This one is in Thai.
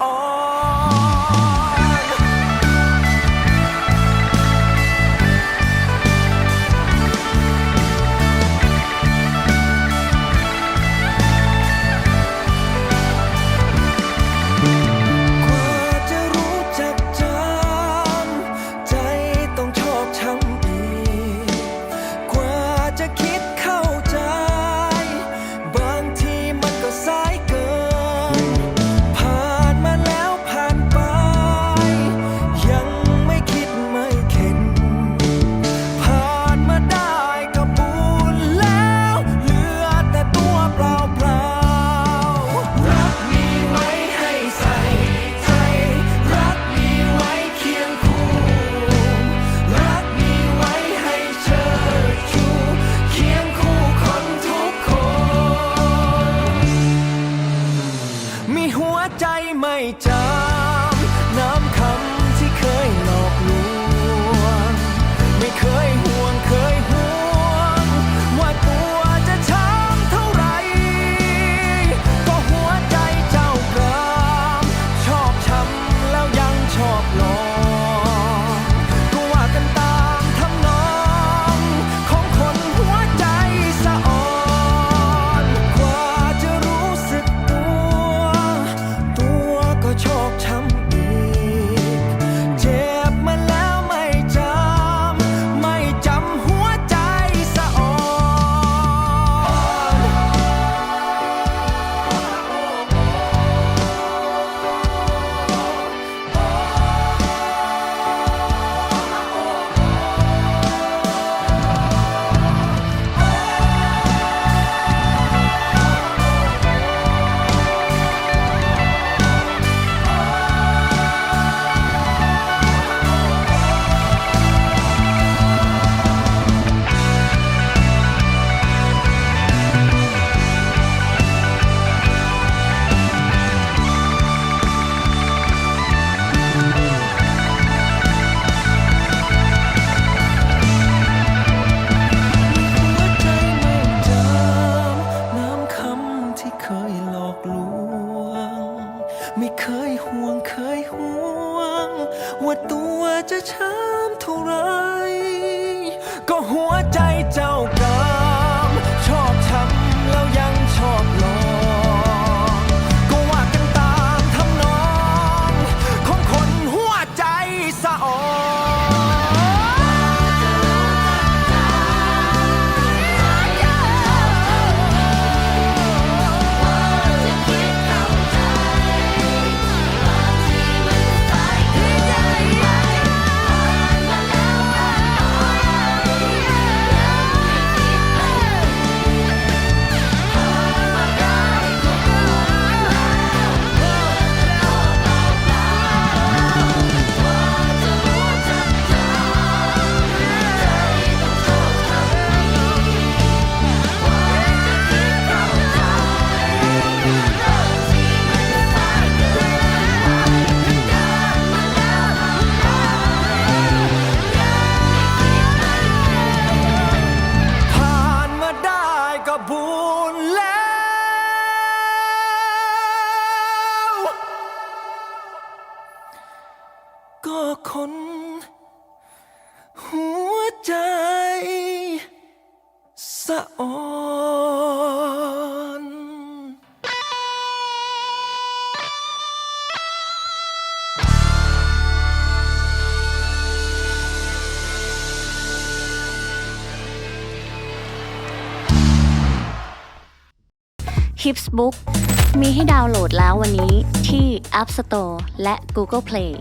all. มีหัวใจไม่เจอ ไม่เคยห่วงเคยห่วง ว่าตัวจะช้ำเท่าไร ก็หัวใจเจ้า คน หัวใจสะออนฮิปส์บุ๊กมีให้ดาวน์โหลดแล้ววันนี้ที่ App Store และ Google Play